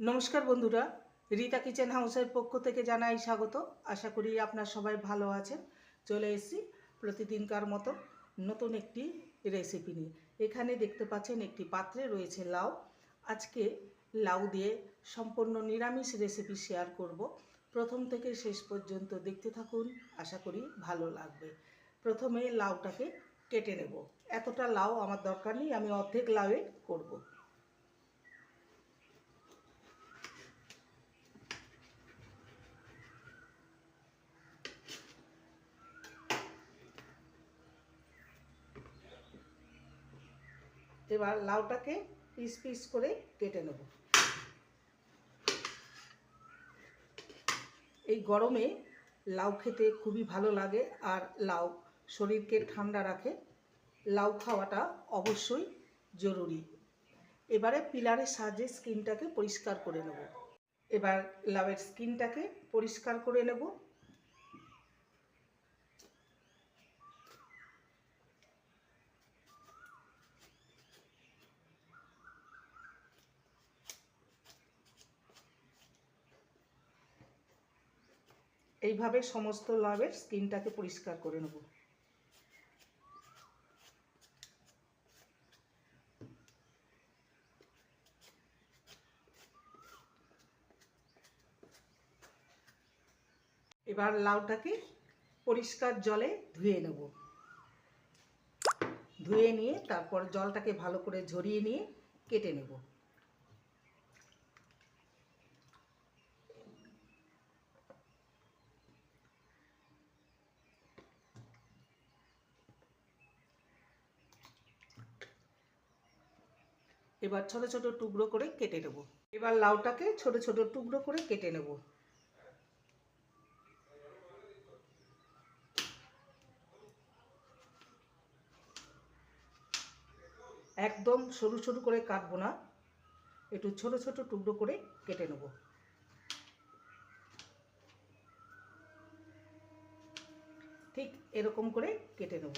নমস্কার বন্ধুরা, রীতা কিচেন হাউসের পক্ষ থেকে জানাই স্বাগত। আশা করি আপনার সবাই ভালো আছেন। চলে এসেছি প্রতিদিনকার মতো নতুন একটি রেসিপি নিয়ে। এখানে দেখতে পাচ্ছেন একটি পাত্রে রয়েছে লাউ। আজকে লাউ দিয়ে সম্পূর্ণ নিরামিষ রেসিপি শেয়ার করব। প্রথম থেকে শেষ পর্যন্ত দেখতে থাকুন, আশা করি ভালো লাগবে। প্রথমে লাউটাকে কেটে নেব। এতটা লাউ আমার দরকার নেই, আমি অর্ধেক লাউয়ে করব। এবার লাউটাকে পিস পিস করে কেটে নেব। এই গরমে লাউ খেতে খুবই ভালো লাগে আর লাউ শরীরকে ঠান্ডা রাখে। লাউ খাওয়াটা অবশ্যই জরুরি। এবারে পিলারের সাহায্যে স্কিনটাকে পরিষ্কার করে নেব। এবার লাউয়ের স্কিনটাকে পরিষ্কার করে নেব। এইভাবে সমস্ত লাভের স্কিনটাকে পরিষ্কার করে নেব। এবার লাউটাকে পরিষ্কার জলে ধুয়ে নেব। ধুয়ে নিয়ে তারপর জলটাকে ভালো করে ঝরিয়ে নিয়ে কেটে নেব। এবার ছোট ছোট টুকরো করে কেটে নেব। এবার লাউটাকে ছোট ছোট টুকরো করে কেটে নেব। একদম সরু সরু করে কাটবো না, একটু ছোট ছোট টুকরো করে কেটে নেব। ঠিক এরকম করে কেটে নেব।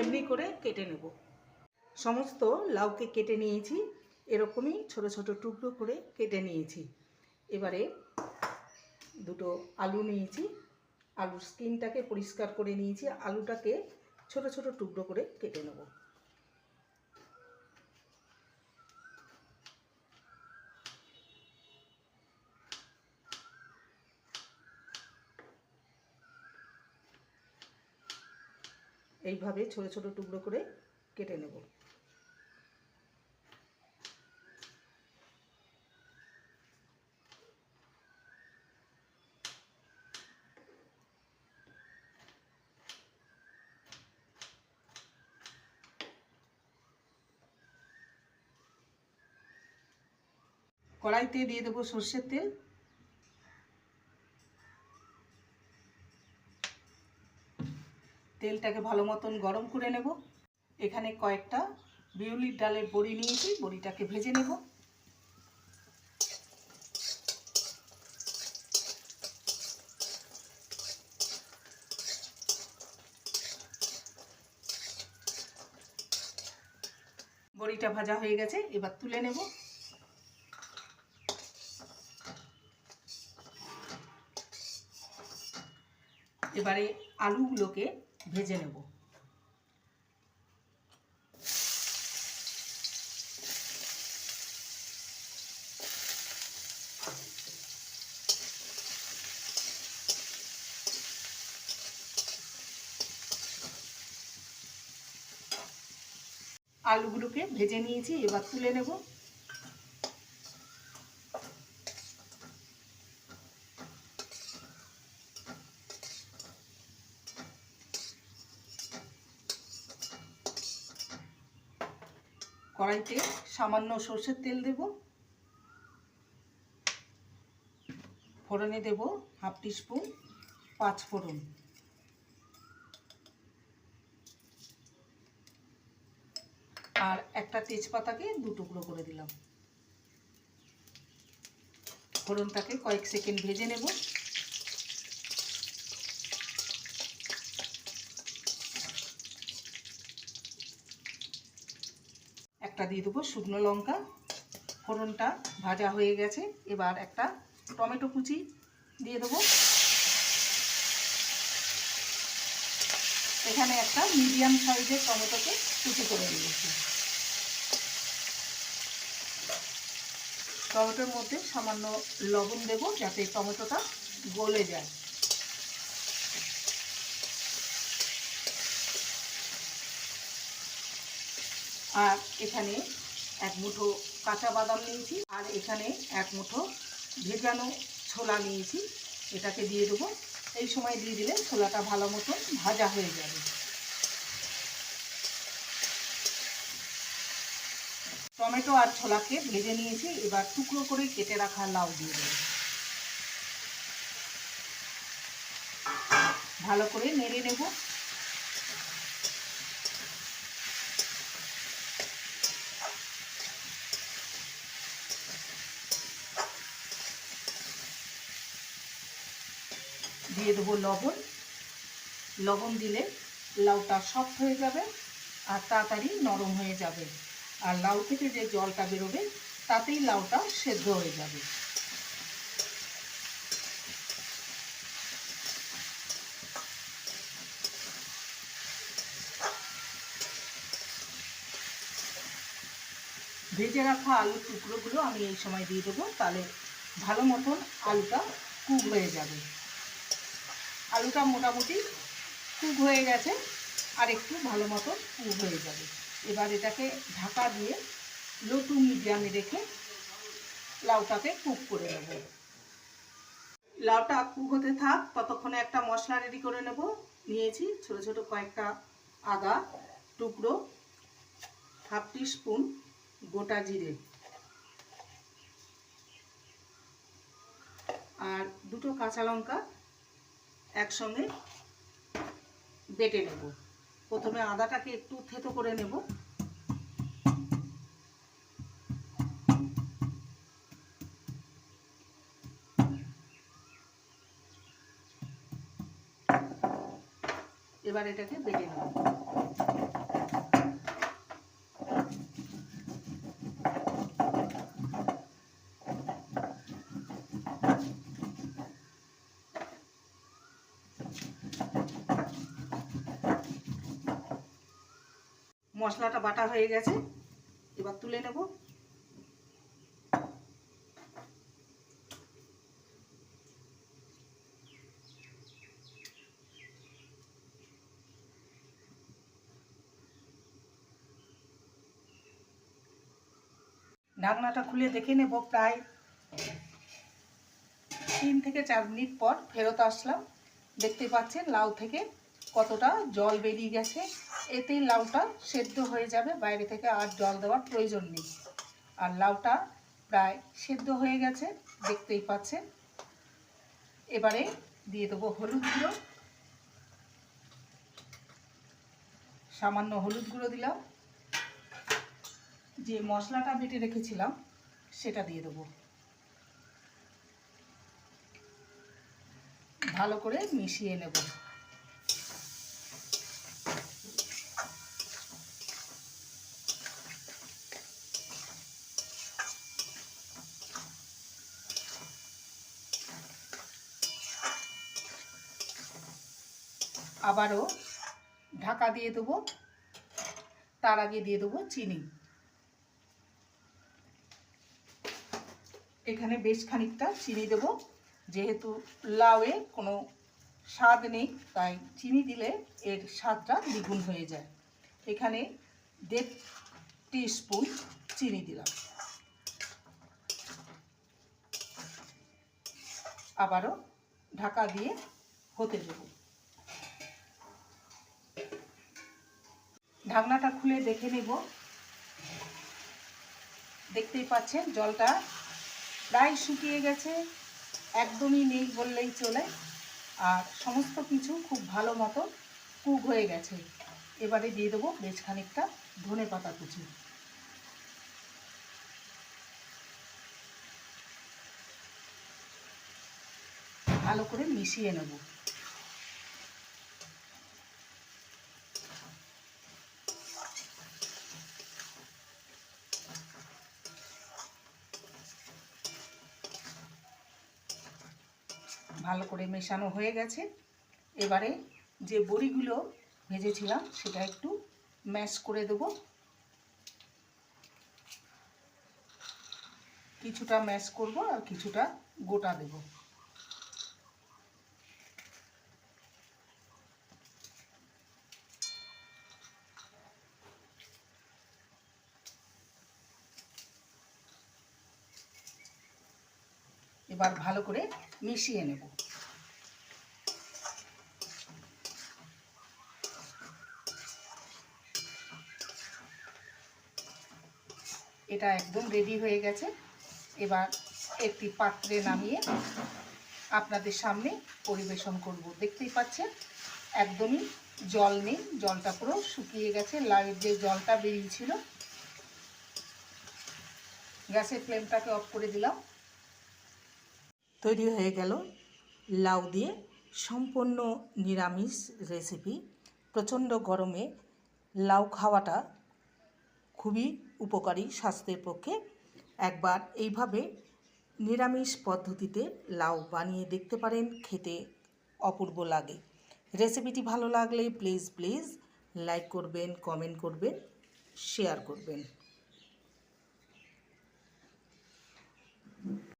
এমনি করে কেটে নেব। সমস্ত লাউকে কেটে নিয়েছি, এরকমই ছোট ছোট টুকরো করে কেটে নিয়েছি। এবারে দুটো আলু নিয়েছি, আলুর স্কিনটাকে পরিষ্কার করে নিয়েছি, আলুটাকে ছোট ছোট টুকরো করে কেটে নেব। এইভাবে ছোট ছোট টুকরো করে কেটে নেব। কড়াইতে দিয়ে দেবো সর্ষের তেল। তেলটাকে ভালো মতন গরম করে নেব। এখানে কয়েকটা বিউলির ডালের বড়ি নিয়েছি, বড়িটাকে ভেজে নেব। বড়িটা ভাজা হয়ে গেছে, এবার তুলে নেব। এবারে আলুগুলোকে ভেজে নেব। আলুগুলোকে ভেজে নিয়েছি এবার তুলে নেব। কড়াইতে সামান্য সর্ষের তেল দেব। ফোড়নে দেব হাফ টিস্পুন পাঁচ ফোড়ন। আর একটা তেজপাতাকে দু টুকরো করে দিলাম। ফোড়নটাকে কয়েক সেকেন্ড ভেজে নেব। একটা দিয়ে দেবো, শুকনো লঙ্কা, ফোড়নটা ভাজা হয়ে গেছে। এবার একটা টমেটো কুচি দিয়ে দেবো। এখানে একটা মিডিয়াম সাইজের টমেটোকে কুচি করে দিয়েছি টমেটোর মধ্যে সামান্য লবণ দেব যাতে টমেটোটা গলে যায়। আর এখানে এক মুঠো কাঁচা বাদাম নিয়েছি, আর এখানে এক মুঠো ভেজানো ছোলা নিয়েছি। এটাকে দিয়ে দেবো। এই সময় দিয়ে দিলে ছোলাটা ভালো মতো ভাজা হয়ে যাবে। টমেটো আর ছোলাকে ভেজে নিয়েছি। এবার টুকরো করে কেটে রাখা লাউ দিয়ে দেবো। ভালো করে নেড়ে নেব। দিয়ে দেবো লবণ। লবণ দিলে লাউটা সফট হয়ে যাবে আর তাড়াতাড়ি নরম হয়ে যাবে। আর লাউ থেকে যে জলটা বেরোবে, তাতেই লাউটা সেদ্ধ হয়ে যাবে। ভেজে রাখা আলুর টুকরোগুলো আমি এই সময় দিয়ে দেবো, তাহলে ভালো মতন আলুটা কুক হয়ে যাবে। আলুটা মোটামুটি কুক হয়ে গেছে আর একটু ভালো মতো কুক হয়ে যাবে। এবার এটাকে ঢাকা দিয়ে লো টু মিডিয়ামে রেখে লাউটাকে কুক করে নেব। লাউটা কুক হতে থাক, ততক্ষণে একটা মশলা রেডি করে নেব। নিয়েছি ছোট ছোট কয়েকটা আদা টুকরো হাফ স্পুন গোটা জিরে। আর দুটো কাঁচা লঙ্কা একসঙ্গে বেটে নেব। প্রথমে আদাটাকে একটু থেতো করে নেব। এবার এটাকে বেটে নেব। মশলাটা বাটা হয়ে গেছে। এবার তুলে নেব। ঢাকনাটা খুলে দেখে নেব প্রায় তিন থেকে চার মিনিট পর ফেরত আসলাম। দেখতে পাচ্ছেন লাউ থেকে কতটা জল বেরিয়ে গেছে এতেই লাউটা সেদ্ধ হয়ে যাবে, বাইরে থেকে আর জল দেওয়ার প্রয়োজন নেই। আর লাউটা প্রায় সেদ্ধ হয়ে গেছে, দেখতেই পাচ্ছেন। এবারে দিয়ে দেবো হলুদ গুঁড়ো। সামান্য হলুদ গুঁড়ো দিলাম। যে মশলাটা বেটে রেখেছিলাম, সেটা দিয়ে দেবো। ভালো করে মিশিয়ে নেব। আবারও ঢাকা দিয়ে দেবো। তার আগে দিয়ে দেবো চিনি। এখানে বেশ খানিকটা চিনি দেব। যেহেতু লাউয়ে কোনো স্বাদ নেই, তাই চিনি দিলে এর স্বাদটা দ্বিগুণ হয়ে যায়। এখানে দেড় স্পুন চিনি দিলাম। আবারও ঢাকা দিয়ে হতে দেব। ঢাকনাটা খুলে দেখে নেব। দেখতেই পাচ্ছেন, জলটা প্রায় শুকিয়ে গেছে, একদমই নেই বললেই চলে। আর সমস্ত কিছু খুব ভালো মতো কুক হয়ে গেছে। এবারে দিয়ে দেবো বেশ খানিকটা ধনে পাতা কুচি। ভালো করে মিশিয়ে নেব। ভালো করে মেশানো হয়ে গেছে। এবারে যে বড়িগুলো ভেজেছিলাম, সেটা একটু ম্যাশ করে দেব। কিছুটা ম্যাশ করব আর কিছুটা গোটা দেব। এবার ভালো করে মিশিয়ে নেব। এটা একদম রেডি হয়ে গেছে। এবার একটি পাত্রে নামিয়ে আপনাদের সামনে পরিবেশন করব। দেখতেই পাচ্ছেন, একদমই জল নেই, জলটা পুরো শুকিয়ে গেছে। লাইট যে জলটা বেরিয়েছিল, গ্যাসের ফ্লেমটাকে অফ করে দিলাম। তৈরি হয়ে গেল লাউ দিয়ে সম্পূর্ণ নিরামিষ রেসিপি প্রচণ্ড গরমে লাউ খাওয়াটা খুবই উপকারী স্বাস্থ্যের পক্ষে। একবার এইভাবে নিরামিষ পদ্ধতিতে লাউ বানিয়ে দেখতে পারেন, খেতে অপূর্ব লাগে। রেসিপিটি ভালো লাগলে প্লিজ প্লিজ লাইক করবেন কমেন্ট করবেন শেয়ার করবেন।